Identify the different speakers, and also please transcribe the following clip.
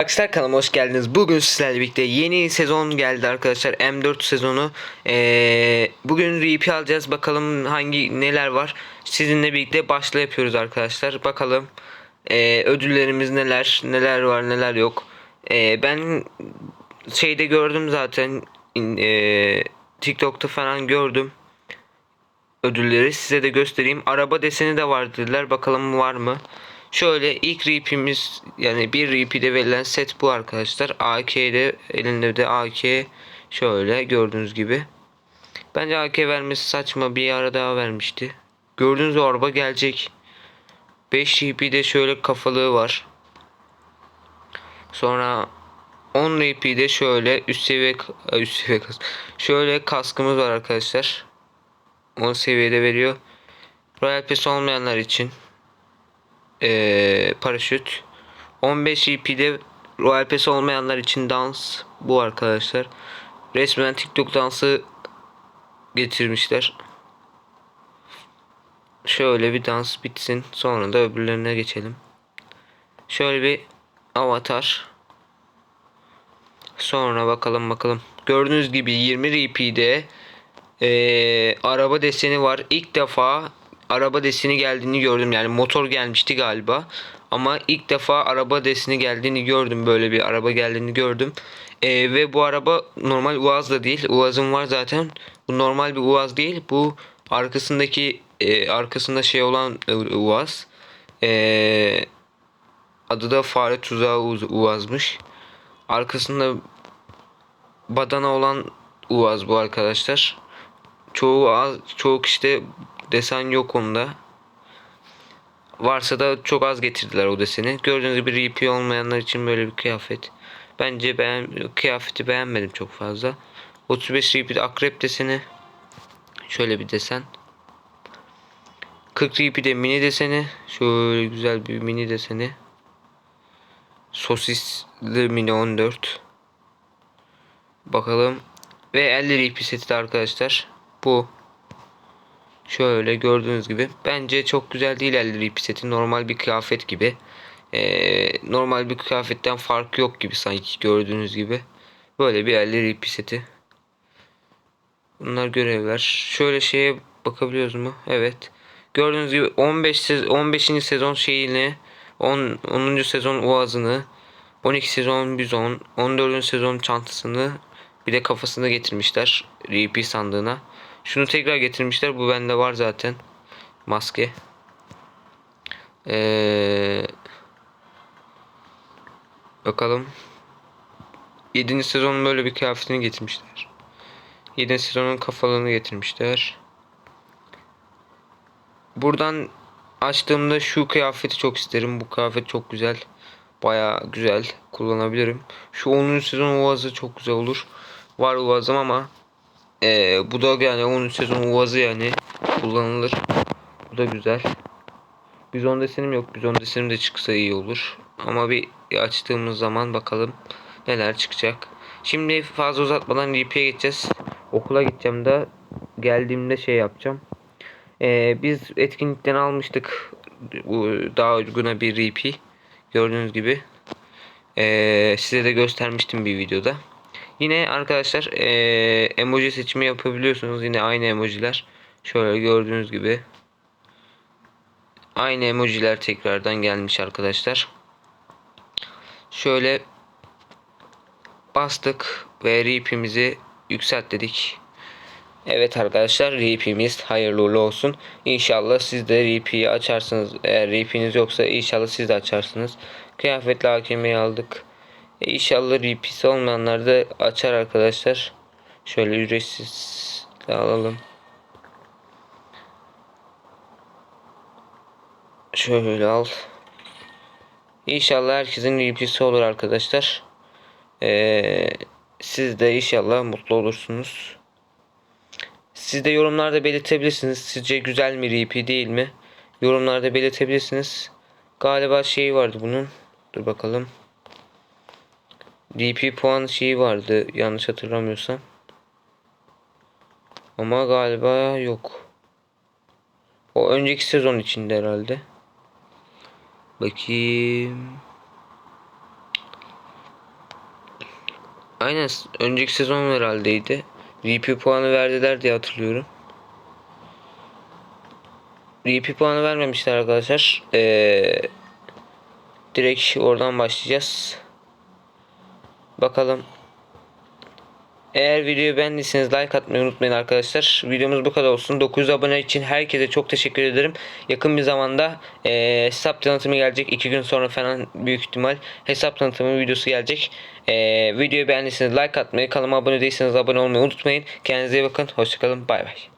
Speaker 1: Arkadaşlar kanalıma hoş geldiniz. Bugün sizlerle birlikte yeni sezon geldi arkadaşlar. M4 sezonu. Ee, bugün RP alacağız. Bakalım hangi neler var. Sizinle birlikte başla yapıyoruz arkadaşlar. Bakalım ee, ödüllerimiz neler, neler var, neler yok. Ee, ben şeyde gördüm zaten. ee, TikTok'ta falan gördüm ödülleri size de göstereyim. Araba deseni de var dediler. Bakalım var mı? Şöyle ilk reap'imiz yani bir reap'ide verilen set bu arkadaşlar. AK'de elinde de AK şöyle gördüğünüz gibi. Bence AK vermesi saçma. Bir ara daha vermişti. Gördüğünüz o araba gelecek. 5 reap'ide şöyle kafalığı var. Sonra 10 reap'ide şöyle üst seviye üst seviye kas- şöyle kaskımız var arkadaşlar. 10 seviyede veriyor. Royal Pass olmayanlar için eee, paraşüt. 15 EP'de Royal Pass olmayanlar için dans bu arkadaşlar. Resmen TikTok dansı getirmişler. Şöyle bir dans bitsin. Sonra da öbürlerine geçelim. Şöyle bir avatar. Sonra bakalım bakalım. Gördüğünüz gibi 20 RP'de ee, araba deseni var. İlk defa araba deseni geldiğini gördüm. Yani motor gelmişti galiba. Ama ilk defa araba deseni geldiğini gördüm. Böyle bir araba geldiğini gördüm. Ee, ve bu araba normal Uaz da değil. Uaz'ın var zaten. Bu normal bir Uaz değil. Bu arkasındaki e, arkasında şey olan e, Uaz. Ee, adı da fare tuzağı Uz- Uaz'mış. Arkasında badana olan Uaz bu arkadaşlar. Çoğu az, çoğu işte desen yok onda. Varsa da çok az getirdiler o deseni. Gördüğünüz gibi RP olmayanlar için böyle bir kıyafet. Bence ben kıyafeti beğenmedim çok fazla. 35 RP'de akrep deseni. Şöyle bir desen. 40 RP'de mini deseni. Şöyle güzel bir mini deseni. Sosisli mini 14. Bakalım. Ve 50 RP seti de arkadaşlar. Bu. Şöyle gördüğünüz gibi. Bence çok güzel değil 50 RP seti. Normal bir kıyafet gibi. Ee, normal bir kıyafetten farkı yok gibi sanki gördüğünüz gibi. Böyle bir 50 RP seti. Bunlar görevler. Şöyle şeye bakabiliyoruz mu? Evet. Gördüğünüz gibi 15 sez- 15. sezon şeyini 10. 10. sezon uazını 12 sezon bizon 14. sezon çantasını bir de kafasını getirmişler RP sandığına. Şunu tekrar getirmişler. Bu bende var zaten. Maske. Ee, bakalım. 7. sezonun böyle bir kıyafetini getirmişler. 7. sezonun kafalığını getirmişler. Buradan açtığımda şu kıyafeti çok isterim. Bu kıyafet çok güzel. Baya güzel. Kullanabilirim. Şu 10. sezon uvazı çok güzel olur. Var uvazım ama ee, bu da yani 10. sezon uvazı yani kullanılır. Bu da güzel. Bizon desenim yok. Bizon desenim de çıksa iyi olur. Ama bir açtığımız zaman bakalım neler çıkacak. Şimdi fazla uzatmadan RP'ye geçeceğiz. Okula gideceğim de geldiğimde şey yapacağım. Ee, biz etkinlikten almıştık bu daha uyguna bir RP. Gördüğünüz gibi. Ee, size de göstermiştim bir videoda. Yine arkadaşlar ee, emoji seçimi yapabiliyorsunuz. Yine aynı emojiler. Şöyle gördüğünüz gibi. Aynı emojiler tekrardan gelmiş arkadaşlar. Şöyle bastık ve RP'mizi yükselt dedik. Evet arkadaşlar RP'miz hayırlı uğurlu olsun. İnşallah siz de RP'yi açarsınız. Eğer RP'niz yoksa inşallah siz de açarsınız. Kıyafetli hakemeyi aldık. E, İnşallah RP'si olmayanlar da açar arkadaşlar. Şöyle ücretsiz de alalım. Şöyle al. İnşallah herkesin RP'si olur arkadaşlar. Ee, siz de inşallah mutlu olursunuz. Siz de yorumlarda belirtebilirsiniz. Sizce güzel mi RP değil mi? Yorumlarda belirtebilirsiniz. Galiba şey vardı bunun. Dur bakalım. DP puan şeyi vardı yanlış hatırlamıyorsam. Ama galiba yok. O önceki sezon içinde herhalde. Bakayım. Aynen önceki sezon herhaldeydi. VP puanı verdiler diye hatırlıyorum. VP puanı vermemişler arkadaşlar. Ee, direkt oradan başlayacağız. Bakalım. Eğer videoyu beğendiyseniz like atmayı unutmayın arkadaşlar. Videomuz bu kadar olsun. 900 abone için herkese çok teşekkür ederim. Yakın bir zamanda eee, hesap tanıtımı gelecek. 2 gün sonra falan büyük ihtimal hesap tanıtımı videosu gelecek. Eee videoyu beğendiyseniz like atmayı, kanalıma abone değilseniz abone olmayı unutmayın. Kendinize iyi bakın. Hoşçakalın. Bay bay.